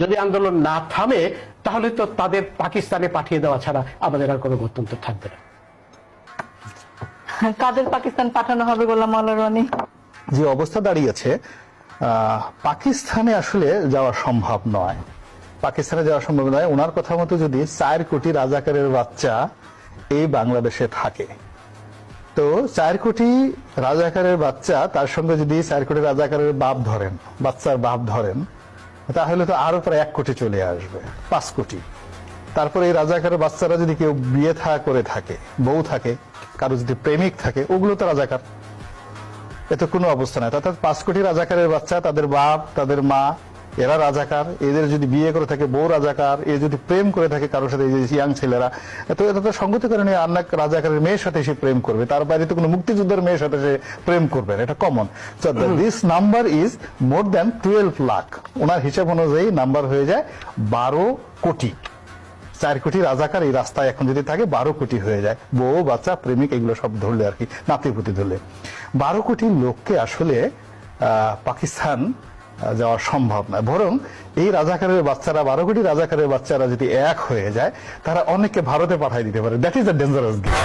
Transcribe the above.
যদি আন্দোলন না থামে তাহলে তো তাদের পাকিস্তানে পাঠিয়ে দেওয়া ছাড়া আমাদের আর কোনো গত্যন্তর থাকবে না। কাদের পাকিস্তান পাঠানো হবে গোলাম রনি? যে অবস্থা দাঁড়িয়েছে পাকিস্তানে আসলে যাওয়া সম্ভব নয়। পাকিস্তানে যাওয়া সম্ভব নয়। ওনার কথা মতো যদি চার কোটি রাজাকারের বাচ্চা এই বাংলাদেশে থাকে তো চার কোটি রাজাকারের বাচ্চা তার সঙ্গে যদি চার কোটি রাজাকারের বাপ ধরেন বাচ্চার বাপ ধরেন তাহলে তো আরও প্রায় এক কোটি চলে আসবে, পাঁচ কোটি। তারপরে এই রাজাকারের বাচ্চারা যদি কেউ বিয়ে থা, করে থাকে, বউ থাকে, কারও যদি প্রেমিক থাকে, ওগুলো তো রাজাকার। এতে কোনো অবস্থা নাই। অর্থাৎ পাঁচ কোটি রাজাকারের বাচ্চা, তাদের বাপ, তাদের মা এরা রাজাকার এদের যদি বিয়ে করে থাকে বউ রাজাকার এ যদি প্রেম করে থাকে কারোর সাথে ইয়াং ছেলেরা তো এটা তো সঙ্গতি করে নিয়ে আন্না রাজাকারের মেয়ের সাথে সে প্রেম করবে। তার বাইরে তো কোনো মুক্তিযোদ্ধার মেয়ের সাথে সে প্রেম করবে না, এটা common this number is more than twelve lakh ওনার হিসাব অনুযায়ী নাম্বার হয়ে যায় বারো কোটি। চার কোটি রাজাকার এই রাস্তায় এখন যদি থাকে বারো কোটি হয়ে যায়। বউ বাচ্চা প্রেমিক এগুলো সব ধরলে আর কি নাতিপুতি ধরলে। বারো কোটি লোককে আসলে আহ, পাকিস্তান যাওয়া সম্ভব নয়। বরং এই রাজাকারের বাচ্চারা, বারো কোটি রাজাকারের বাচ্চারা যদি এক হয়ে যায়, তারা অনেককে ভারতে পাঠিয়ে দিতে পারে। That is the dangerous game